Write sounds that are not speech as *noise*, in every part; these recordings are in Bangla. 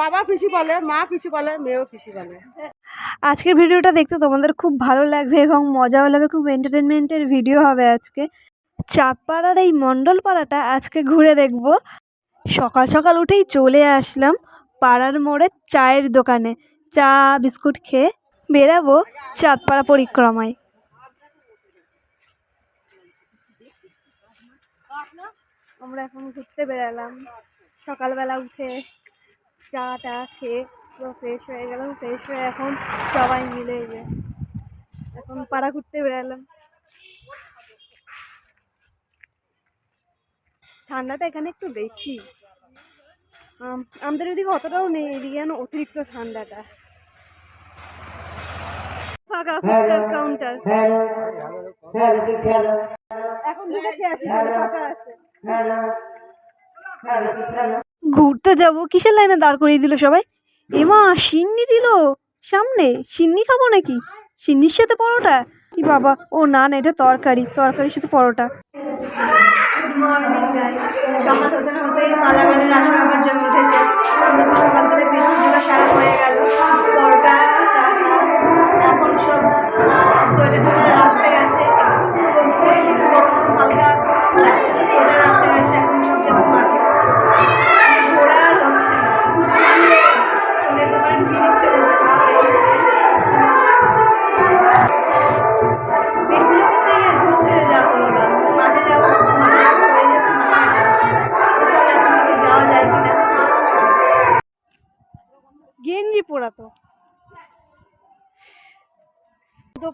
বাবা পিসি বলে মা পিসি বলে মেয়েও পিসি বলে। আজকের ভিডিওটা দেখতে তোমাদের খুব ভালো লাগবে এবং মজাও লাগবে খুব এন্টারটেনমেন্টের ভিডিও হবে আজকে। চাঁদপাড়ার এই মণ্ডলপাড়াটা আজকে ঘুরে দেখব। সকাল সকাল উঠেই চলে আসলাম পাড়ার মোড়ে চায়ের দোকানে। চা বিস্কুট খেয়ে বেরাবো চাঁদপাড়া পরিক্রমায়। আমরা এখন ঘুরতে বেরালাম। সকালবেলা উঠে চা টা খেয়ে পুরো ফ্রেশ হয়ে গেলাম ফ্রেশ হয়ে এখন সবাই মিলে যে এখন পাড়া ঘুরতে বেরালাম ঠান্ডাটা এখানে একটু বেশি আম- আমাদের এদিকে অতটাও নেই এদিকে যেন অতিরিক্ত ঠান্ডাটা ফাঁকা ফুচকার কাউন্টার এখন আছে ফাঁকা আছে ঘুরতে যাব, কিসের লাইনে দাঁড় করিয়ে দিল সবাই? এমা, সিন্নি দিল। সামনে, সিন্নি খাব নাকি? সিন্নির সাথে পরোটা? কি বাবা, ও না না, এটা তরকারি। তরকারির সাথে পরোটা।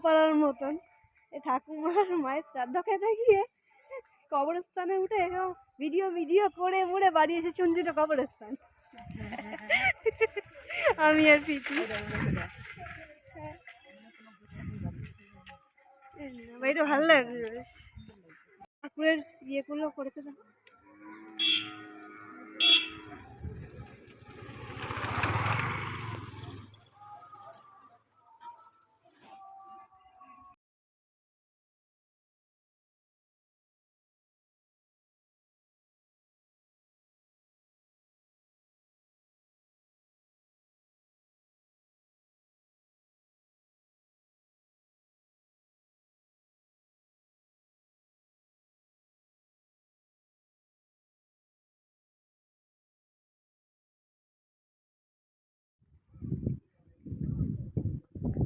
দোপাড়ার মতন। এই ঠাকুমার মায়ের শ্রাদ্ধ খেতে গিয়ে কবরস্থানে উঠে ভিডিও ভিডিও করে মুড়ে বাড়ি এসে চুনচিটা কবরস্থান। আমি আর পিটি ভালো লাগছে। বেশ ঠাকুরের ইয়েগুলো করেছে দেখো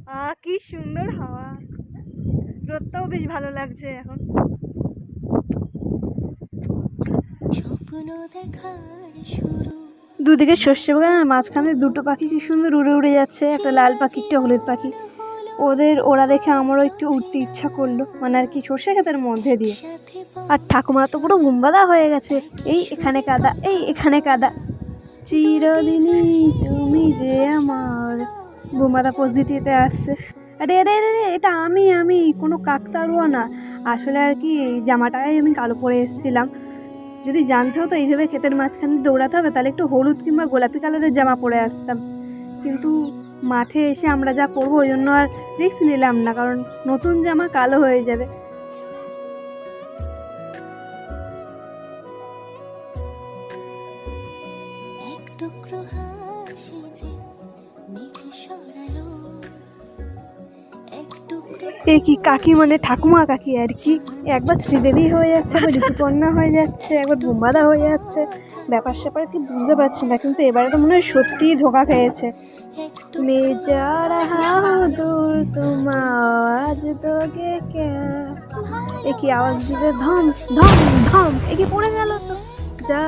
আহ কি সুন্দর হাওয়া। রোদটাও বেশ ভালো লাগছে এখন। দুদিকে শস্য বাগানের মাঝখানে দুটো পাখি কি সুন্দর উড়ে উড়ে যাচ্ছে। একটা লাল পাখি একটা হলুদ পাখি। ওদের ওরা দেখে আমারও একটু উঠতে ইচ্ছা করল। মানে আর কি সর্ষে ক্ষেতের মধ্যে দিয়ে। আর ঠাকুমা তো পুরো গুম্বাদা হয়ে গেছে। এই এখানে কাদা এই এখানে কাদা। চিরদিনই তুমি যে আমার গুম্বাদা পোজ দিতে আসছে আরে আরে আরে, এটা আমি আমি, কোনো কাকতারুয়া না। আসলে আর কি, এই জামাটাই আমি কালো পরে এসেছিলাম। যদি জানতে হতো এইভাবে ক্ষেতের মাঝখান দৌড়াতে হবে, তাহলে একটু হলুদ কিংবা গোলাপি কালারের জামা পরে আসতাম। কিন্তু মাঠে এসে আমরা যা করব ওই জন্য আর রিস্ক নিলাম না, কারণ নতুন জামা কালো হয়ে যাবে। হাসি যে মেঘ সরালো। এক টুকরো এ কি কাকি মানে ঠাকুমা কাকি আর কি? একবার শ্রীদেবী হয়ে যাচ্ছে একবার ঋতুপর্ণা হয়ে যাচ্ছে একবার বোম্বাদা হয়ে যাচ্ছে। ব্যাপার স্যাপার কি বুঝতে পারছি না কিন্তু এবারে তো মনে হয় সত্যিই ধোকা খেয়েছে। এ কি আওয়াজ দিতে ধম ধম ধম এ কি পড়ে গেল তো? যা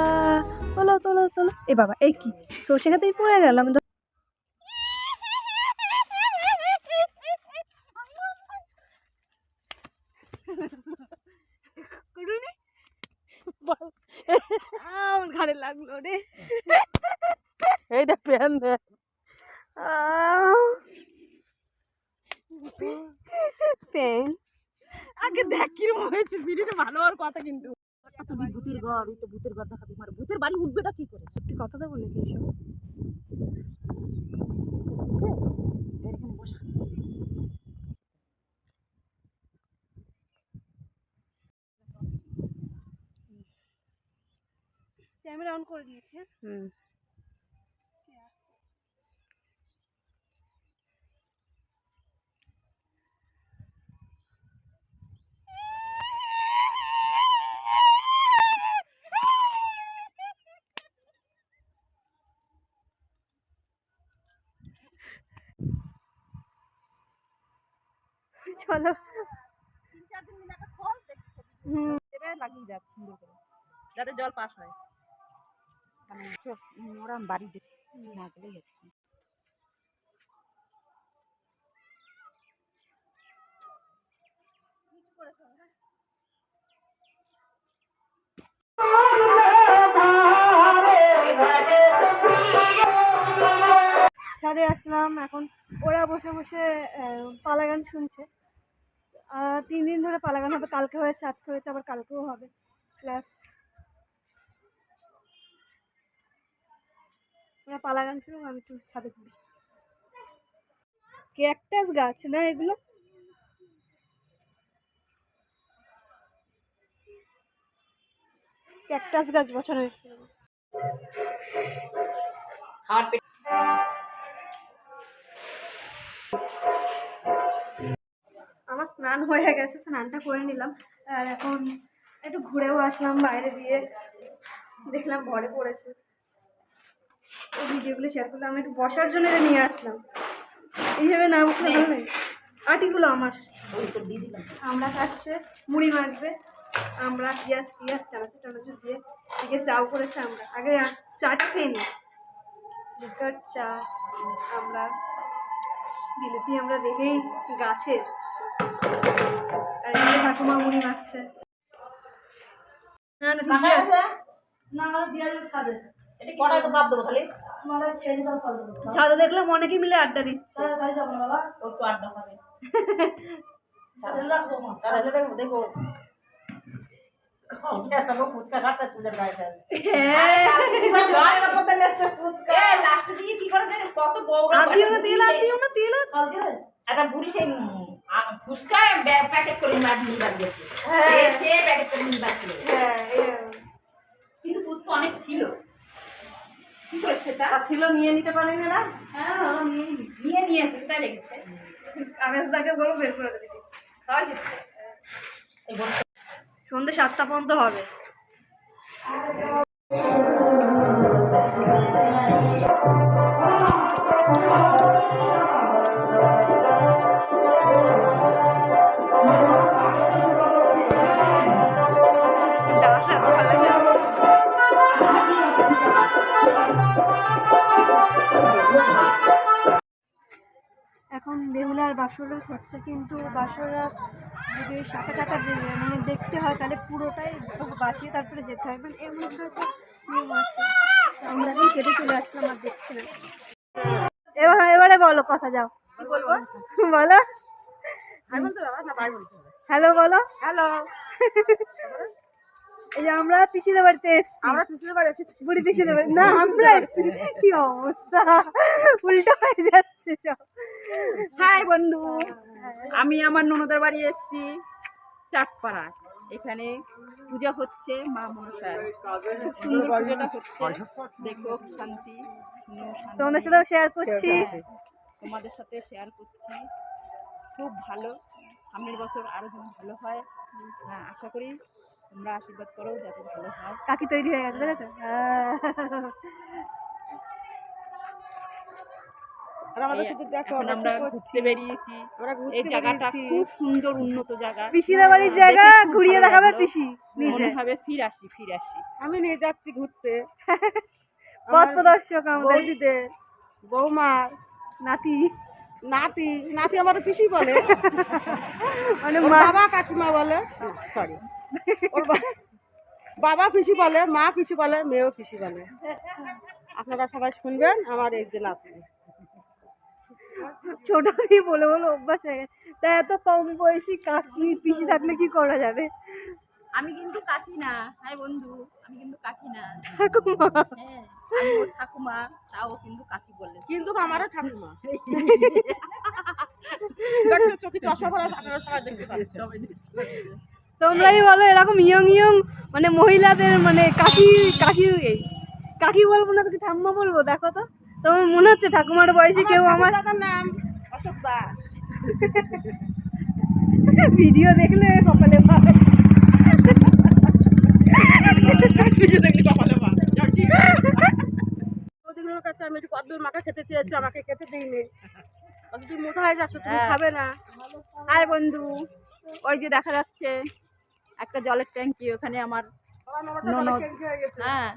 তোলো তোলো তোলো। এ বাবা এ কি? তো সেখাতেই পড়ে গেল আমি তো করুনি আমার ঘাড়ে লাগল রে এইটা প্যান দে। পেন। আগে দেখ কীরকম হয়েছে ভিডিওটা ভালো হওয়ার কথা কিন্তু। ভূতের ঘর এই তো ভূতের ঘর দেখাবি। মার ভূতের বাড়ি উঠবেটা কি করে? সত্যি কথা দেবো নাকি এসব? এখানে বসা। ক্যামেরা অন করে দিয়েছে। হুম। চলো। হুম। লাগিয়ে যাক সুন্দর করে। যাতে জল পাস হয়। মানে বাড়ি যে না হচ্ছে। আসলাম, এখন ওরা বসে বসে পালা গান শুনছে। তিন দিন ধরে পালা গান হবে, কালকে হয়েছে, আজকে হয়েছে, আবার কালকেও হবে। প্লাস ওরা পালা গান শুনুক আমি একটু ছাদে ঘুরি। ক্যাকটাস গাছ না এগুলো? ক্যাকটাস গাছ বসানো হয়েছিল আমার স্নান হয়ে গেছে, স্নানটা করে নিলাম। আর এখন একটু ঘুরেও আসলাম বাইরে দিয়ে। দেখলাম ঘরে পড়েছে। ভিডিওগুলো শেয়ার করলাম, আমি একটু বসার জন্য এটা নিয়ে আসলাম। এইভাবে না বসলে ভালো লাগে। আটিগুলো আমার। আমরা খাচ্ছে, মুড়ি মাখবে, আমরা পেঁয়াজ পেঁয়াজ, চানাচুর, টানাচুর দিয়ে এদিকে চাও করেছে আমরা। আগে চাটা খেয়ে নিই। লিকার চা, আমরা বিলেতি আমরা দেখেই গাছের। আর এদিকে ঠাকুমা মুড়ি মাখছে। না না ঠিকই আছে। না আমার ছাদে। এটি কটায় তো কাপ দেবো ছাদে দেখলাম অনেকে মিলে আড্ডা দিচ্ছে। একটু আড্ডা দেখো একটা লোক ফুচকা খাচ্ছে পূজার গায়ে ফেলে হ্যাঁ। একটা বুড়ি সেই প্যাকেট করে নিয়ে বাড়ি গেছে হ্যাঁ। প্যাকেট করে নিয়ে বাড়ি হ্যাঁ এ- কিন্তু ফুচকা অনেক ছিল কি করে সেটা ছিল নিয়ে নিতে পারেন না? হ্যাঁ নিয়ে নিয়ে এসে কোথায় রেখেছে। আমি তাকে বলো বের করে দেবে। তাই সন্ধ্যে সাতটা পর্যন্ত হবে। এখন বেহুলার বাসরা হচ্ছে কিন্তু বাসরা যদি সাঁটা কাটা মানে দেখতে হয় তাহলে পুরোটাই বাঁচিয়ে তারপরে যেতে হয়। মানে এর মধ্যে তো নিয়ম আছে। আমরা এখন কেটে চলে আসলাম আর দেখছি না এবার এবারে বলো কথা যাও। বলো। হ্যালো বলো। হ্যালো *laughs* এই যে আমরা পিসিদের বাড়িতে এসছি। আমরা পিছনে বাড়ি এসেছি। বুড়ি পিসিদের বাড়ি। না আমরা কি অবস্থা? উল্টো হয়ে যাচ্ছে সব। হাই বন্ধু আমি আমার ননদের বাড়ি এসেছি চাঁদপাড়া। এখানে পূজা হচ্ছে মা মনসার খুব সুন্দর পূজাটা হচ্ছে। দেখো শান্তি তোমাদের সাথেও শেয়ার করছি। তোমাদের সাথে শেয়ার করছি। খুব ভালো। সামনের বছর আরও যেন ভালো হয়। হ্যাঁ আশা করি তোমরা আশীর্বাদ করো যাতে ভালো হয়। কাকি তৈরি হয়ে গেছে দেখেছ। আমরা ঘুরতে বেরিয়েছি। এই জায়গাটা খুব সুন্দর উন্নত জায়গা। বাড়ির জায়গা ঘুরিয়ে দেখাবে পিসি নিজে। মনে হবে ফির আসি ফির আসি। আমি নিয়ে যাচ্ছি ঘুরতে। *laughs* পথ প্রদর্শক আমাদের। বৌমার নাতি। নাতি নাতি আমার পিসি বলে। মানে বাবা কাকিমা বলে। সরি ওর বাবা পিসি বলে মা পিসি বলে মেয়েও পিসি বলে। আপনারা সবাই শুনবেন আমার এই যে নাতি। ছোট থেকে বলে বলে অভ্যাস হয়ে গেছে। তা এত কম বয়সী কাকি পিসি থাকলে কি করা যাবে? আমি কিন্তু কাকি না হ্যাঁ বন্ধু আমি কিন্তু কাকি না। ঠাকুমা হ্যাঁ। ঠাকুমা তাও কিন্তু কাকি বলে কিন্তু আমারও ঠাকুমা। *laughs* দেখছ চোখে চশমা পরে আপনারা সবাই দেখতে পাচ্ছেন। তোমরাই বলো এরকম ইয়ং ইয়ং মানে মহিলাদের মানে কাকি কাকি কাকি বলব না তোকে ঠাম্মা বলব? দেখো তো। তোমার মনে হচ্ছে ঠাকুমার বয়সে কেউ আমার দাদার নাম অশোক দাস *laughs* ভিডিও দেখলে কপালে *laughs* পাবে ওদিগুলোর কদ্দুর মাখা খেতে চেয়েছি আমাকে খেতে দিইনি। আচ্ছা তুমি মোটা হয়ে যাচ্ছ তুমি হ্যাঁ। খাবে না। হাই বন্ধু ওই যে দেখা যাচ্ছে একটা জলের ট্যাঙ্কি ওখানে আমার ননদ হ্যাঁ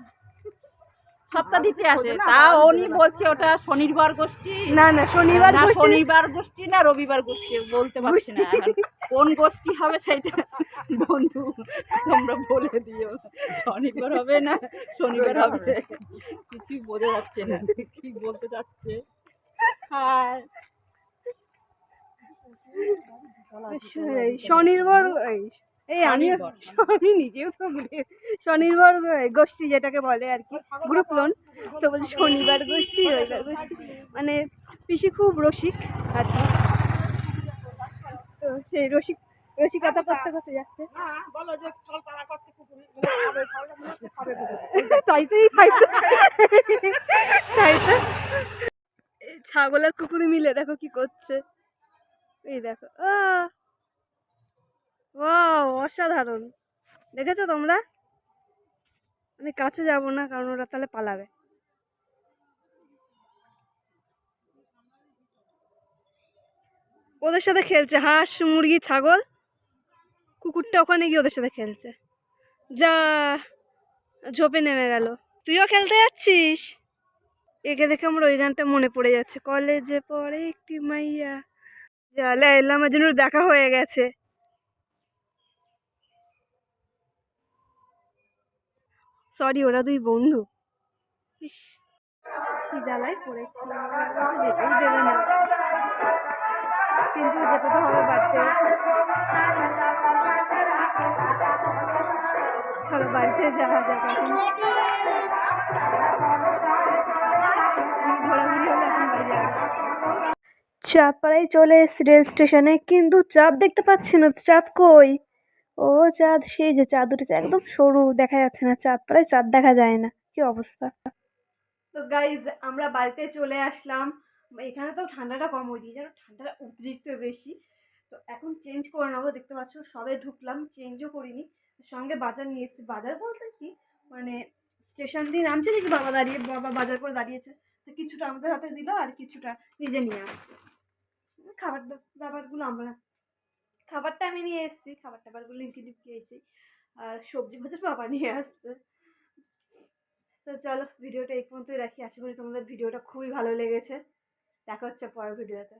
সপ্তাহ দিতে আসে তা উনি বলছে ওটা শনিবার গোষ্ঠী। না না শনিবার না শনিবার গোষ্ঠী না রবিবার গোষ্ঠী বলতে পারছি না কোন গোষ্ঠী হবে সেইটা? বন্ধু তোমরা বলে দিও। শনিবার হবে না? শনিবার হবে। কিছুই বোঝা যাচ্ছে না। কি বলতে চাচ্ছে? এই স্বনির্ভর এই এই আমি। আমি নিজেও তো স্বনির্ভর গোষ্ঠী যেটাকে বলে আর কি গ্রুপ লোন। তো বলছি শনিবার গোষ্ঠী রবিবার গোষ্ঠী। মানে পিসি খুব রসিক আর কি। তো সেই রসিক রসিকতা করতে করতে যাচ্ছে। হ্যাঁ মনে *laughs* তাই তো তাই তো তাই তো। এই ছাগল আর কুকুর মিলে দেখো কি করছে। এই দেখো ও অসাধারণ। দেখেছ তোমরা? আমি কাছে যাব না কারণ ওরা তাহলে পালাবে। ওদের সাথে খেলছে হাঁস মুরগি ছাগল। কুকুরটা ওখানে গিয়ে ওদের সাথে খেলছে। যা, ঝোপে নেমে গেল। তুইও খেলতে যাচ্ছিস? একে দেখে আমার ওই গানটা মনে পড়ে যাচ্ছে। কলেজে পড়ে একটি মাইয়া, যা লাইলা মাজনুর দেখা হয়ে গেছে। সরি ওরা দুই বন্ধু। জ্বালায় না। কিন্তু যেতে তো হবে বাড়িতে। চলো বাড়িতে যাওয়া এখন এখন যাব চাঁদপাড়ায় চলে এসেছি রেল স্টেশনে, কিন্তু চাঁদ দেখতে পাচ্ছি না। চাঁদ কই? ও চাঁদ, সেই যে চাঁদ উঠেছে, একদম সরু, দেখা যাচ্ছে না। চাঁদপাড়ায় চাঁদ দেখা যায় না। কি অবস্থা? তো গাইজ আমরা বাড়িতে চলে আসলাম। এখানে তো ঠান্ডাটা কম হয়ে যেন ঠান্ডাটা অতিরিক্ত বেশি। তো এখন চেঞ্জ করে নেব, দেখতে পাচ্ছ, সবে ঢুকলাম চেঞ্জও করিনি। সঙ্গে বাজার নিয়ে এসেছি। বাজার বলতে কি মানে স্টেশন দিয়ে নামছে দেখি বাবা দাঁড়িয়ে, বাবা বাজার করে দাঁড়িয়েছে। তো কিছুটা আমাদের হাতে দিল আর কিছুটা নিজে নিয়ে আসছে। খাবার দাবারগুলো আমরা, খাবারটা আমি নিয়ে এসেছি, খাবার টাবারগুলো লিপকি লিপকি এসেছি আর সবজি ভাজার বাবা নিয়ে আসছে। তো চলো, ভিডিওটা এই পর্যন্তই রাখি। আশা করি তোমাদের ভিডিওটা খুবই ভালো লেগেছে। দেখা হচ্ছে পরের ভিডিওতে।